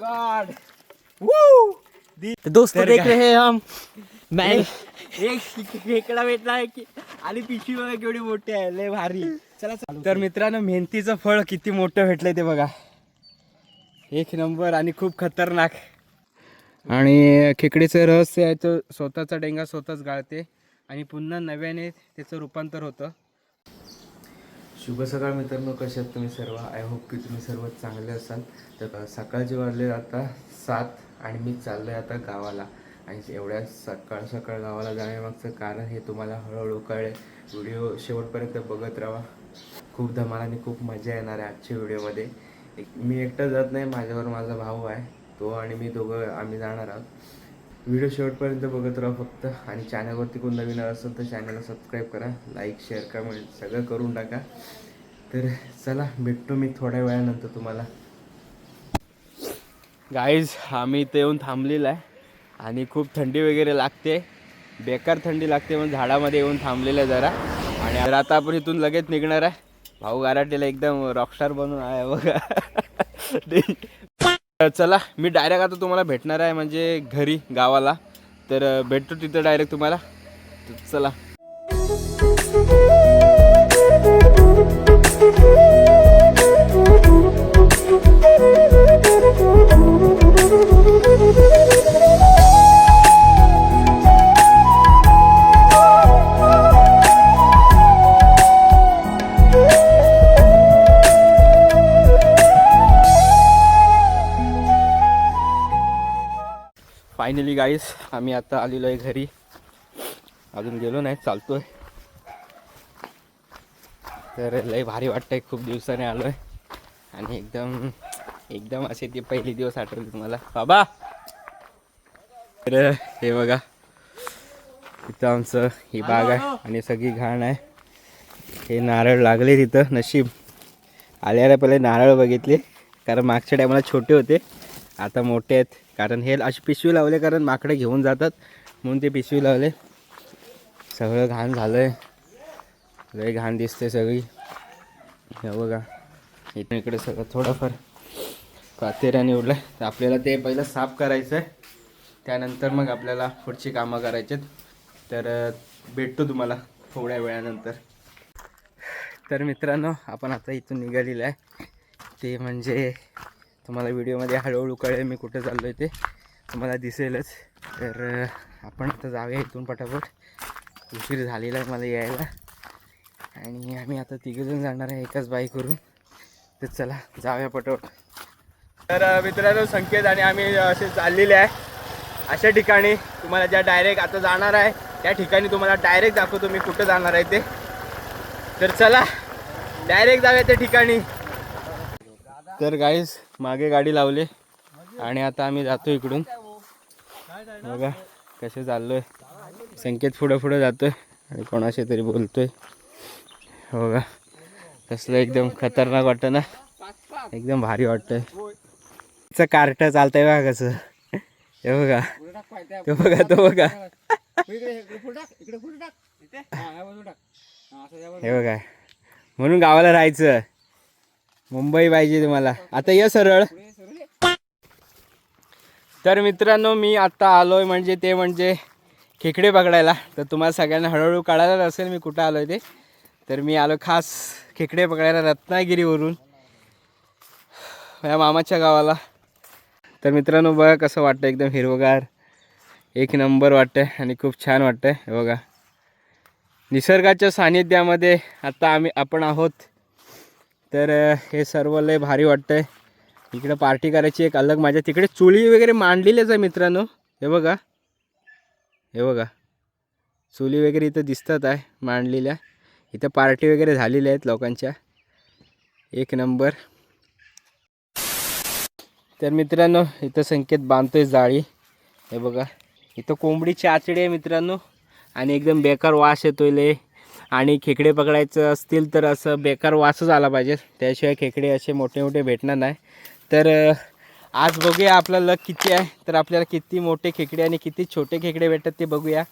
God दोस्तों देख? रहे हैं हम। मैं एक खेकडा भेटला आहे की आणि पिशवी बघा केवढी मोठी आहे लय भारी. चला तर मित्रांनो मेहनतीचं फळ किती मोठं भेटलंय ते बघा. एक नंबर आणि खूप खतरनाक. आणि खेकडीचं रहस्य आहे तो स्वतःचा डेंगा स्वतःच गाळते. आणि पुन्हा नव्याने त्याचं रूपांतर होतं. शुभ सकाळ मित्रांनो कसे आहेत तुम्ही सर्व? आय होप की तुम्ही सर्व चांगले असाल. तर सकाळचे वाजले आता सात आणि मी चाललो आहे आता गावाला. आणि एवढ्या सकाळ सकाळ गावाला जाण्यामागचं कारण हे तुम्हाला हळूहळू कळेल. व्हिडिओ शेवटपर्यंत बघत राहा. खूप धमाल आणि खूप मजा येणार आहे आजच्या व्हिडिओमध्ये. एक मी एकटा जात नाही माझ्यावर माझा भाऊ आहे. तो आणि मी दोघं आम्ही जाणार आहोत. व्हिडिओ शेवटपर्यंत बघत राहा फक्त. आणि चॅनलवरती कोण नवीन असेल तर चॅनलला सबस्क्राईब करा लाईक शेअर कमेंट सगळं करून टाका. तर चला भेटतो मी थोड्या वेळानंतर तुम्हाला. गाईज आम्ही इथं येऊन थांबलेला आहे. आणि खूप थंडी वगैरे लागते. बेकार थंडी लागते म्हणून झाडामध्ये येऊन थांबलेलं आहे जरा. आणि जर आता आपण इथून लगेच निघणार आहे. भाऊ गाराटेला एकदम रॉकस्टार बनून आहे बघा. चला मी डायरेक्ट आता तुम्हाला भेटणार आहे म्हणजे घरी गावाला. तर भेटतो तिथं डायरेक्ट तुम्हाला. तर चला. फायनली गाईस आम्ही आता आलेलो आहे घरी. अजून गेलो नाही चालतोय. तर लय भारी वाटतंय खूप दिवसाने आलोय. आणि एकदम एकदम असे ते पहिले दिवस आठवले तुम्हाला. बाबा! तर हे बघा इथं आमचं ही बाग आहे आणि सगळी घाण आहे. हे नारळ लागले तिथं नशीब. आल्याला पहिले नारळ बघितले कारण मागच्या टायमाला छोटे होते. आता मोठे आहेत. कारण हे अशी पिशवी लावले कारण माकडे घेऊन जातात. म्हणून ते पिशवी लावले. सगळं घाण झालं आहे लय घाण दिसते सगळी. हे बघा. इथून इकडे सगळं थोडंफार कातेऱ्याने उडलं तर आपल्याला ते पहिलं साफ करायचं आहे त्यानंतर मग आपल्याला पुढची कामं करायची तर भेटतो तुम्हाला थोड्या वेळानंतर. तर मित्रांनो आपण आता इथून निघालेलं आहे. ते म्हणजे तुम्हाला व्हिडिओमध्ये हळूहळू कळेल मी कुठे चाललो आहे ते. तुम्हाला दिसेलच. तर आपण आता जाऊया इथून पटापट. उशीर झालेला आहे मला यायला. आणि आम्ही आता तिघेजण जाणार आहे एकाच बाईकवरून तर चला जाऊया पटापट. तर मित्रांनो संकेत आणि आम्ही असे चाललेले आहे. अशा ठिकाणी तुम्हाला ज्या डायरेक्ट आता जाणार आहे त्या ठिकाणी तुम्हाला डायरेक्ट दाखवतो मी कुठं जाणार आहे ते. तर चला डायरेक्ट जाऊया त्या ठिकाणी. तर गाईस मागे गाडी लावली. आणि आता आम्ही जातो इकडून. बघा कसे चाललोय. संकेत पुढं पुढं जातोय. आणि कोणाशी तरी बोलतोय. हो बघा कसलं एकदम खतरनाक वाटतं ना. एकदम भारी वाटतंय. चं कार्ट चालतंय बघा कसं. हे बघा. ते बघा तो बघा. हे बघा. म्हणून गावाला राहायचं. मुंबई पाहिजे तुम्हाला. आता ये सरळ. तर मित्रांनो मी आत्ता आलोय म्हणजे ते म्हणजे खेकडे पकडायला. तर तुम्हाला सगळ्यांना हळूहळू कळायलाच असेल मी कुठं आलो आहे ते. तर मी आलो खास खेकडे पकडायला रत्नागिरीवरून. माझ्या मामाच्या गावाला. तर मित्रांनो बघा कसं वाटतं एकदम हिरवगार. एक नंबर वाटतं आणि खूप छान वाटतं बघा. निसर्गाच्या सानिध्यामध्ये आता आम्ही आपण आहोत. तर हे सर्व लय भारी वाटतंय. इकडं पार्टी करायची एक अलग माझ्या तिकडे चुली वगैरे मांडलेल्याच आहे मित्रांनो. हे बघा. हे बघा. चुली वगैरे इथं दिसतात आहे मांडलेल्या. इथं पार्टी वगैरे झालेल्या आहेत लोकांच्या. एक नंबर. तर मित्रांनो इथं संकेत बांधतोय जाळी. हे बघा. इथं कोंबडीची आचडी आहे मित्रांनो. आणि एकदम बेकार वास येतोय लय. आणि खेकडे पकडायचं असतील तर असं बेकार वासच आला पाहिजे. त्याशिवाय खेकडे असे मोठे मोठे भेटणार नाही. तर आज बघूया आपला लक किती आहे. तर आपल्याला किती मोठे खेकडे आणि किती छोटे खेकडे भेटतात ते बघूया.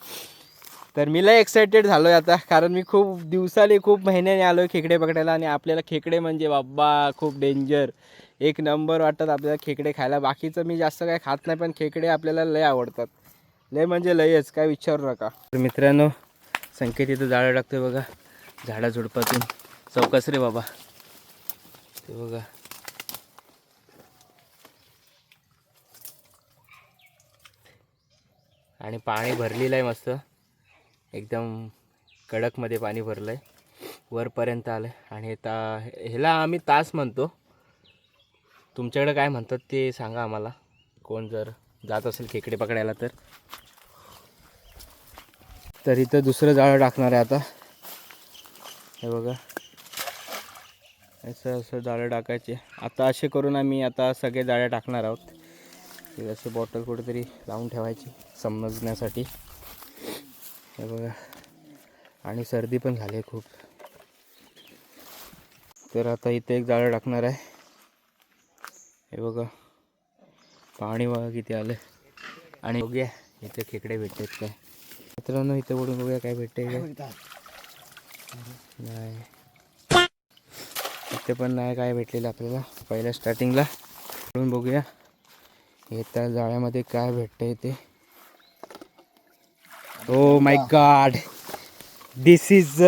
तर मी लय एक्सायटेड झालो आहे आता कारण मी खूप दिवसाने खूप महिन्याने आलो आहे खेकडे पकडायला आणि आपल्याला खेकडे म्हणजे बाब्बा खूप डेंजर एक नंबर वाटतात आपल्याला खेकडे खायला. बाकीचं मी जास्त काय खात नाही पण खेकडे आपल्याला लय आवडतात. लय म्हणजे लयच काय विचारू नका. तर मित्रांनो संकेत इथं जाळं टाकतोय बघा. झाडा झुडपातून. चौकस रे बाबा. ते बघा. आणि पाणी भरलेलं आहे मस्त. एकदम कडकमध्ये पाणी भरलं आहे वरपर्यंत आलं आहे आणि ता ह्याला आम्ही तास म्हणतो. तुमच्याकडे काय म्हणतात ते सांगा आम्हाला. कोण जर जात असेल खेकडे पकडायला तर. तर इथं दुसरं जाळं टाकणार आहे आता. हे बघा. असं असं जाळं टाकायचे. आता असे करून आम्ही आता सगळे जाळ्या टाकणार आहोत. हे असे बॉटल कुठेतरी लावून ठेवायची समजण्यासाठी. हे बघा. आणि सर्दी पण झाली आहे खूप. तर आता इथे एक जाळं टाकणार आहे. हे बघा. पाणी बघा किती आलं. आणि बघूया इथे खेकडे भेटतात काय. मित्रांनो इथे बोलून बघूया काय भेटते नाही. इथे पण नाही काय भेटलेलं आपल्याला. पहिल्या स्टार्टिंगला बोलून बघूया. हे त्या जाळ्यामध्ये काय भेटतंय ते. Oh my god this is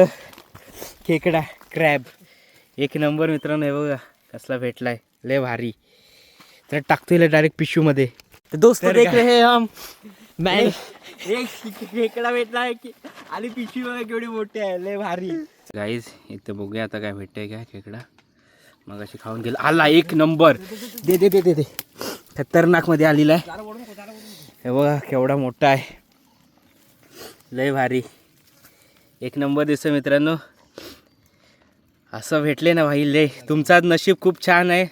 खेकडा क्रॅब एक नंबर मित्रांनो हे बघा कसला भेटलाय. लय भारी. तर टाकतोय डायरेक्ट पिशूमध्ये तो दोस्तों देख? रहे हम. मैं एक खेकडा भेटलाय की आणि पिशवी बघा केवढी मोठी आहे लय भारी. गाईज इथे बघूया आता काय भेटतंय काय खेकडा. मग अशी खाऊन गेला. आला एक नंबर. दे दे दे दे दे. खतरनाकमध्ये आलेला आहे. हे बघा केवढा मोठा आहे. लय भारी. एक नंबर दिसतो मित्रांनो. असं भेटले ना भाई लय. तुमचा नशीब खूप छान आहे.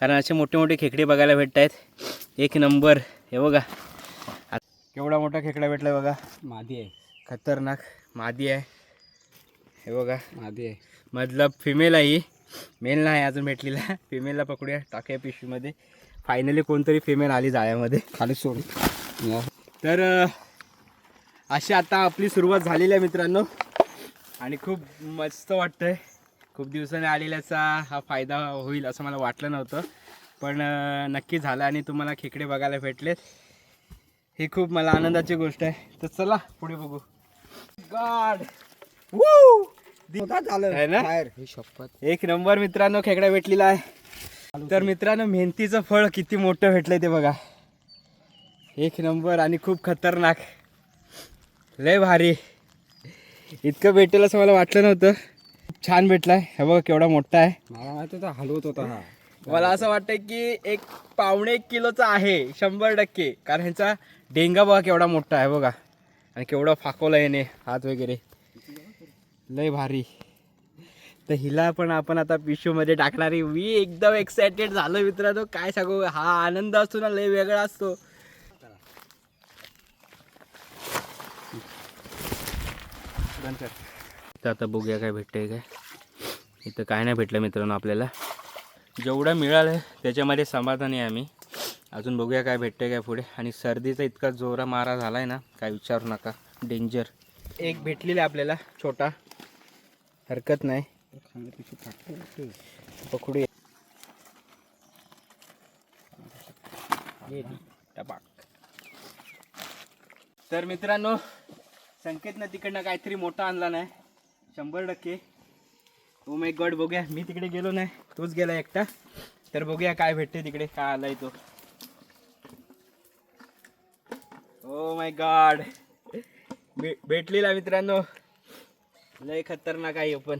कारण असे मोठे मोठे खेकडे बघायला भेटत आहेत एक नंबर. हे बघा. केवढा मोठा खेकडा भेटला बघा. मादी आहे. खतरनाक मादी आहे. हे बघा. मादी आहे. मतलब फिमेल आहे ही. मेल नाही अजून भेटलेला. फिमेलला पकडूया टाकूया पिशवीमध्ये. फायनली कोणतरी फिमेल आली जाळ्यामध्ये. खाली सोड. तर अशी आता आपली सुरुवात झालेली आहे मित्रांनो. आणि खूप मस्त वाटतंय. खूप दिवसाने आलेल्याचा हा फायदा होईल असं मला वाटलं नव्हतं. पण नक्की झालं आणि तुम्हाला खेकडे बघायला भेटलेत. ही खूप मला आनंदाची गोष्ट आहे. तर चला पुढे बघू. गॉड आहे ना? एक नंबर मित्रांनो खेकडा भेटलेला आहे. तर मित्रांनो मेहनतीचं फळ किती मोठं भेटलंय ते बघा. एक नंबर आणि खूप खतरनाक. लय भारी. इतकं भेटेल असं मला वाटलं नव्हतं. खूप छान भेटलाय. हे बघा केवढा मोठा आहे. मला माहिती होता हलवत होता हा. मला असं वाटतं की एक पावणे एक किलोचा आहे शंभर टक्के. कारण ह्याचा डेंगा बघा केवढा मोठा आहे बघा. आणि केवढा फाकवला याने हात वगैरे. लय भारी. तर हिला पण आपण आता पिशूमध्ये टाकणारी मी एकदम एक्सायटेड झालो मित्रांनो. काय सांगू? हा आनंद असतो ना लय वेगळा असतो. तर आता बघूया काय भेटतंय काय. इथं काय नाही भेटलं मित्रांनो आपल्याला. जेवढं मिळालं त्याच्यामध्ये समाधानी आहे आम्ही. अजून बघूया काय भेटतंय काय पुढे. आणि सर्दीचा इतका जोरा मारा झाला आहे ना काय विचारू नका. डेंजर एक भेटलेला आहे आपल्याला छोटा. हरकत नाही. पकडूया. ये तर मित्रांनो संकेतनं तिकडनं काहीतरी मोठा आणला नाही. शंभर टक्के. ओ माय गड बघूया. मी तिकडे गेलो नाही तोच गेला एकटा. तर बघूया काय भेटते तिकडे काय आलाय तो ओ माय गॉड भेटलेला मित्रांनो. लय खतरनाक आहे पण.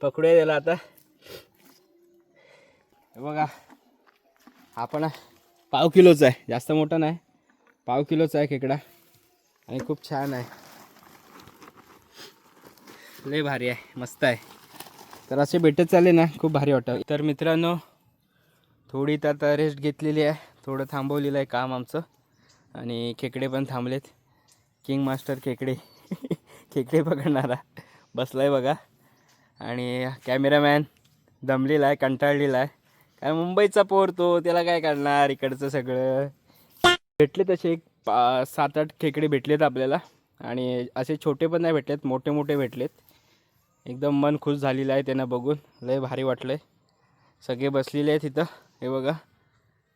पकडूया त्याला आता. बघा. आपण पाव किलोचा आहे. जास्त मोठा नाही. पाव किलोचा आहे खेकडा. आणि खूप छान आहे. लय भारी आहे. मस्त आहे. तर असे भेटत चालले ना खूप भारी वाटतं. तर मित्रांनो थोडी तर आता रेस्ट घेतलेली आहे. थोडं थांबवलेलं आहे काम आमचं. आणि खेकडे पण थांबलेत. किंग मास्टर खेकडे. खेकडे पकडणारा. बसलाय बघा. आणि कॅमेरामॅन दमलेला आहे कंटाळलेला आहे काय मुंबईचा पोर तो त्याला काय करणार इकडचं सगळं? भेटले तसे एक पा सात आठ खेकडे भेटलेत आपल्याला. आणि असे छोटे पण नाही भेटलेत मोठे मोठे भेटलेत. एकदम मन खुश झालेलं आहे त्यांना बघून. लय भारी वाटलं आहे सगळे बसलेले आहेत इथं. हे बघा.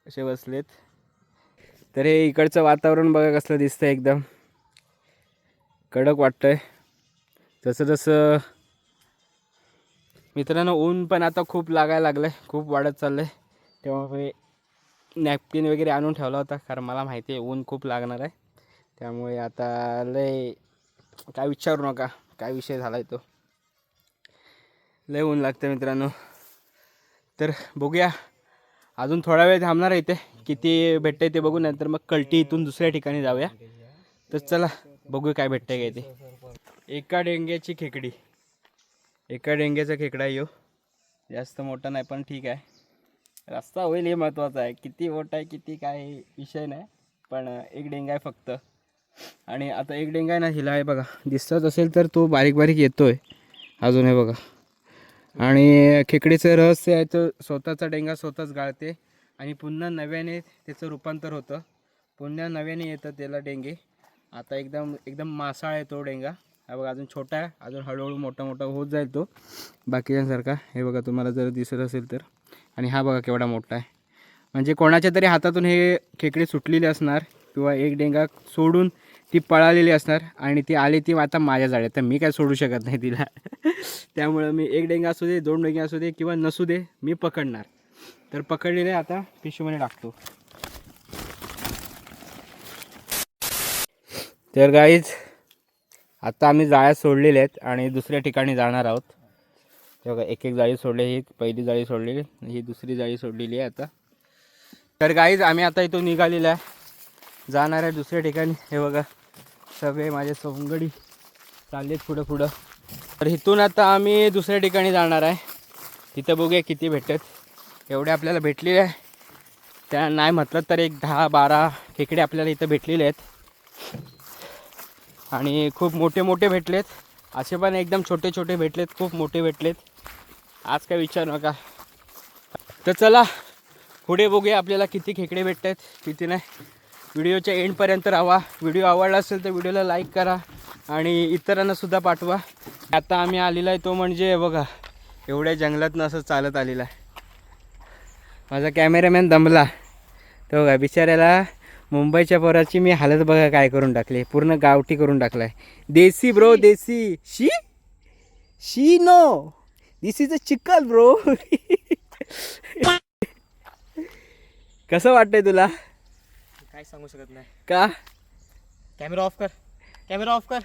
असे बसलेत. तर हे इकडचं वातावरण बघा कसलं दिसतं एकदम. कडक वाटतंय. जसं जसं मित्रांनो ऊन पण आता खूप लागायला लागलं आहे खूप वाढत चाललं आहे त्यामुळे नॅपकिन वगैरे आणून ठेवला होता कारण मला माहिती आहे ऊन खूप लागणार आहे. त्यामुळे आता लय काय विचारू नका. काय विषय झाला आहे तो. लय ऊन लागतं मित्रांनो. तर बघूया. अजून थोडा वेळ थांबणार आहे इथे. किती भेटतंय ते बघू नंतर मग कल्टी इथून दुसऱ्या ठिकाणी जाऊया. तर चला बघू काय भेटतंय काय ते. एका डेंग्याची खेकडी. एका डेंग्याचा खेकडा येऊ जास्त मोठा नाही पण ठीक आहे. रस्ता होईल हे महत्त्वाचं आहे. किती मोठा आहे किती काय विषय नाही. पण एक डेंगा आहे फक्त. आणि आता एक डेंगा आहे ना हिला आहे बघा दिसतच असेल तर तो बारीक बारीक येतो आहे अजून आहे बघा. आणि खेकडीचं रहस्य आहे तर स्वतःचा डेंगा स्वतःच गाळते. आणि पुन्हा नव्याने त्याचं रूपांतर होतं. पुन्हा नव्याने येतं त्याला डेंगे. आता एकदम एकदम मासाळ आहे तो डेंगा. हा बघा अजून छोटा आहे अजून हळूहळू मोठा मोठा होत जाईल तो. बाकीच्यांसारखा हे बघा तुम्हाला जर दिसत असेल तर. आणि हा बघा केवढा मोठा आहे. म्हणजे कोणाच्या तरी हातातून हे खेकडे सुटलेले असणार किंवा एक डेंगा सोडून ती पळालेली असणार आणि ती आली ती आता माझ्या जाळ्यात. तर मी काय सोडू शकत नाही तिला. त्यामुळं मी एक डेंगा असू दे दोन डेंगे असू दे किंवा नसू दे मी पकडणार. तर पकडलेले आता पिशवीमध्ये टाकतो. तर गाईज आता आम्ही जाळ्या सोडलेल्या आहेत आणि दुसऱ्या ठिकाणी जाणार आहोत. तेव्हा बघा एक एक जाळी सोडली ही पहिली जाळी सोडलेली ही दुसरी जाळी सोडलेली आहे आता. तर गाईज आम्ही आता इथून निघालेलं आहे. जाणार आहे दुसऱ्या ठिकाणी. हे बघा. सगळे माझे चालले चाललेत पुढं पुढं. तर इथून आता आम्ही दुसऱ्या ठिकाणी जाणार आहे. तिथं बघूया किती भेटत एवढे आपल्याला भेटलेले आहे. त्या नाही म्हटलं तर एक दहा बारा खेकडे आपल्याला इथं भेटलेले आहेत. आणि खूप मोठे मोठे भेटलेत. असे पण एकदम छोटे छोटे भेटलेत खूप मोठे भेटलेत. आज काय विचार नका. तर चला पुढे बघूया आपल्याला किती खेकडे भेटत आहेत किती नाही. व्हिडिओच्या एंडपर्यंत राहा. व्हिडिओ आवडला असेल तर व्हिडिओला लाईक करा आणि इतरांना सुद्धा पाठवा. आता आम्ही आलेला आहे तो म्हणजे बघा एवढ्या जंगलातनं असं चालत आलेला आहे. माझा कॅमेरामॅन दमला. तो बघा बिचाऱ्याला मुंबईच्या पोराची मी हालत बघा काय करून टाकली पूर्ण गावठी करून टाकलाय desi bro desi. She? She no. This is a chicken bro कसं वाटतंय तुला? काय सांगू शकत नाही. का? कॅमेरा ऑफ कर. कॅमेरा ऑफ कर.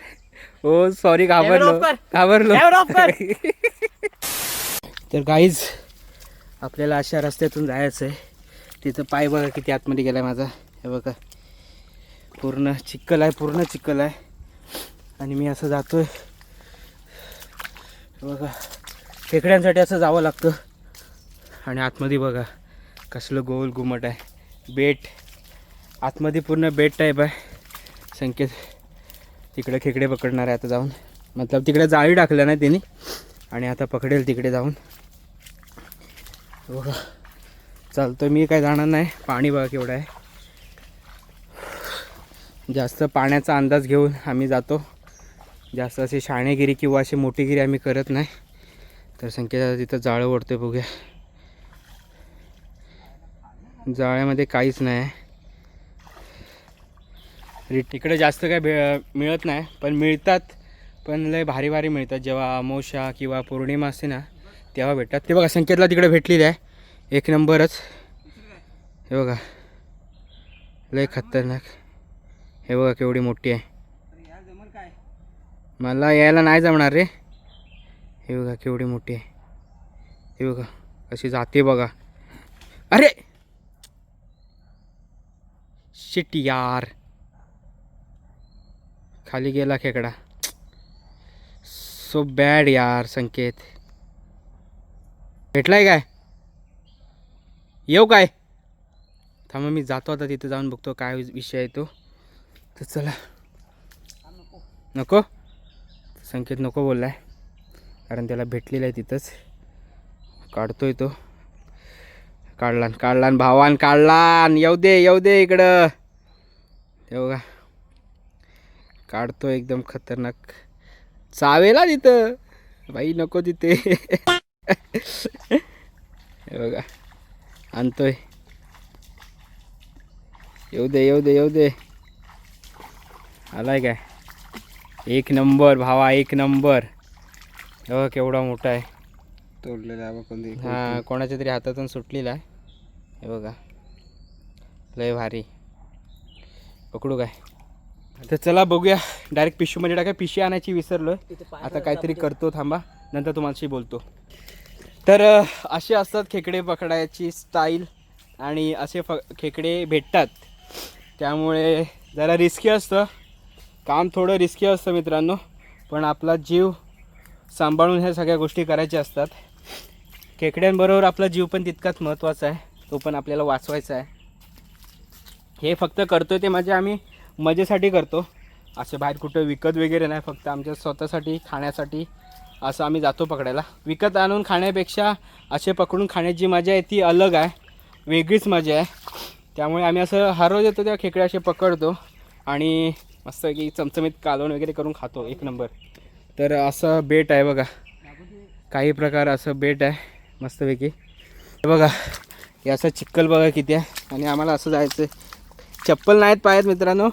हो सॉरी घाबरलो off. घाबरलो. Camera off कर. तर गाईज आपल्याला अशा रस्त्यातून जायचं आहे. तिथं पाय बघा किती आतमध्ये गेला माझा. हे बघा. पूर्ण चिक्कल आहे पूर्ण चिक्कल आहे. आणि मी असं जातोय. हे बघा. खेकड्यांसाठी असं जावं लागतं. आणि आतमध्ये बघा कसलं गोल घुमट आहे. बेट. आतमध्ये पूर्ण बेट टाईप आहे. संकेत तिकडे खेकडे पकडणार आहे आता जाऊन. मतलब तिकडे जाळी टाकलं नाही त्यांनी आणि आता पकडेल तिकडे जाऊन. बघा चालतं मी काय जाणार नाही. पाणी बघा केवढं आहे. जास्त पाण्याचा अंदाज घेऊन आम्ही जातो. जास्त अशी शाणेगिरी किंवा अशी मोठीगिरी आम्ही करत नाही. तर संकेत तिथं जाळं ओढतोय बघूया. जाळ्यामध्ये काहीच नाही रिट रि- जास्त काय भे मिळत नाही पण मिळतात. पण लय भारी भारी मिळतात. जेव्हा अमावस्या किंवा पौर्णिमा असते ना तेव्हा भेटतात. ते बघा संकेतला तिकडे भेटलेली आहे. एक नंबरच. हे बघा. लय खतरनाक. हे बघा केवढी मोठी आहे. मला यायला नाही जमणार रे. हे बघा केवढी मोठी आहे. हे बघा कशी जाते बघा. अरे! शिट यार. खाली गेला खेकडा. सो बॅड यार संकेत. भेटलाय काय? येऊ काय? थांबा मी जातो आता तिथे जाऊन बघतो काय विषय आहे तो. तर चला. नको? संकेत नको बोललाय. कारण त्याला भेटलेलं आहे तिथंच. काढतोय तो. काढलान काढलान भावान काढलान. येऊ दे येऊ दे इकडं. येऊ का? काढतो एकदम खतरनाक. चावेला तिथं. बाई नको तिथे. हे बघा. आणतोय. येऊ दे येऊ दे येऊ दे. आलाय काय? एक नंबर भावा एक नंबर. हे केवढा मोठा आहे. तोडलेला आहे कोणती. हा कोणाच्या तरी हातातून सुटलेला आहे. हे बघा. लय भारी. पकडू काय? तर चला बघूया. डायरेक्ट पिशवीमध्ये टाका पिशवी आणायची विसरलो आता काहीतरी करतो थांबा. नंतर तुम्हाला बोलतो. तर असे असतात खेकडे पकडायची स्टाईल आणि असे फ खेकडे भेटतात. त्यामुळे जरा रिस्की असतं. काम थोडं रिस्की असतं मित्रांनो. पण आपला जीव सांभाळून ह्या सगळ्या गोष्टी करायच्या असतात. खेकड्यांबरोबर आपला जीव पण तितकाच महत्त्वाचा आहे. तो पण आपल्याला वाचवायचा आहे. हे फक्त करतो ते म्हणजे आम्ही मजेसाठी करतो. असे बाहेर कुठं विकत वगैरे नाही फक्त आमच्या स्वतःसाठी खाण्यासाठी असं आम्ही जातो पकडायला. विकत आणून खाण्यापेक्षा असे पकडून खाण्याची मजा आहे ती अलग आहे. वेगळीच मजा आहे. त्यामुळे आम्ही असं हर रोज येतो तेव्हा खेकडे असे पकडतो आणि मस्त की चमचमीत कालवण वगैरे करून खातो एक नंबर. तर असं बेट आहे बघा. काही प्रकार असं बेट आहे मस्तपैकी बघा हे असं चिक्कल बघा किती आहे. आणि आम्हाला असं जायचं आहे चप्पल नाहीत पायात मित्रांनो.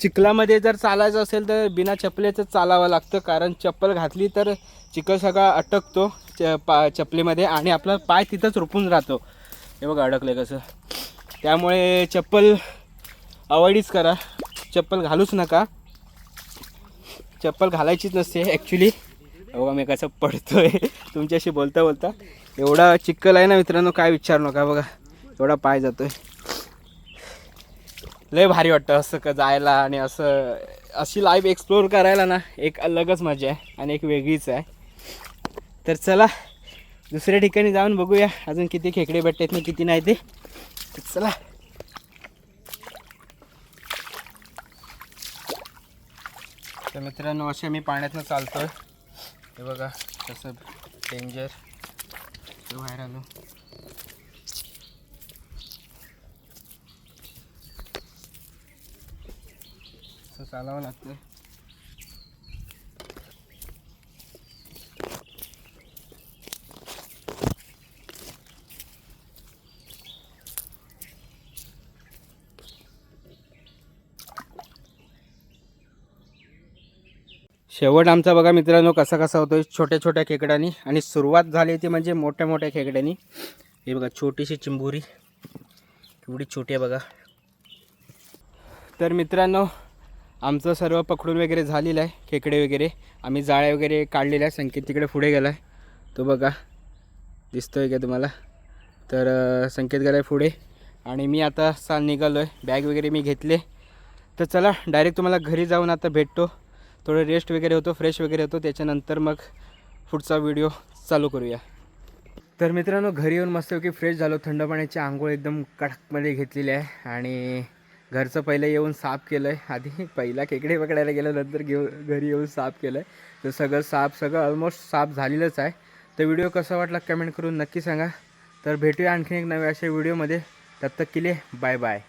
चिखलामध्ये जर चालायचं असेल तर बिना चपलेचं चालावं लागतं. कारण चप्पल घातली तर चिखल सगळा अटकतो च पा चपलीमध्ये आणि आपला पाय तिथंच रुपून राहतो. हे बघा अडकलं कसं. त्यामुळे चप्पल अवॉइडच करा. चप्पल घालूच नका. चप्पल घालायचीच नसते ॲक्च्युली बघा मी कसं आहे तुमच्याशी बोलता बोलता एवढा चिखल आहे ना मित्रांनो काय विचार नका बघा. एवढा पाय जातो आहे लय भारी वाटतं असं का जायला आणि असं अशी लाईफ एक्सप्लोअर करायला ना एक अलगच मजा आहे आणि एक वेगळीच आहे. तर चला दुसऱ्या ठिकाणी जाऊन बघूया अजून किती खेकडे भेटतात ना किती नाही ते. चला. तर मित्रांनो असे मी पाण्यातनं चालतोय. हे बघा तसं डेंजर बाहेर आलो. असं चालावं लागतं शेवट आमचा बघा मित्रांनो कसा कसा होतो छोट्या छोट्या खेकड्यांनी आणि सुरुवात झाली ती म्हणजे मोठ्या मोठ्या खेकड्यांनी. हे बघा छोटीशी चिंबुरी. एवढी छोटी आहे बघा. तर मित्रांनो आमचं सर्व पकडून वगैरे झालेलं आहे खेकडे वगैरे. आम्ही जाळ्या वगैरे काढलेल्या आहे संकेत तिकडे पुढे गेला आहे. तो बघा दिसतो आहे का तुम्हाला? तर संकेत गेला आहे पुढे. आणि मी आता साल निघालो आहे बॅग वगैरे मी घेतले. तर चला डायरेक्ट तुम्हाला घरी जाऊन आता भेटतो. थोडं रेस्ट वगैरे होतो फ्रेश वगैरे होतो. त्याच्यानंतर मग पुढचा व्हिडिओ चालू करूया. तर मित्रांनो घरी येऊन मस्तपैकी फ्रेश झालो. थंड पाण्याची आंघोळ एकदम कडकमध्ये घेतलेली आहे. आणि घरचं पहिलं येऊन साफ केलं आहे आधी पहिला खेकडे पकडायला गेलं नंतर घेऊ घरी येऊन साफ केलं आहे तर सगळं साफ सगळं ऑलमोस्ट साफ झालेलंच आहे. तर व्हिडिओ कसा वाटला कमेंट करून नक्की सांगा. तर भेटूया आणखीन एक नव्या अशा व्हिडिओमध्ये. तब तक के लिए बाय बाय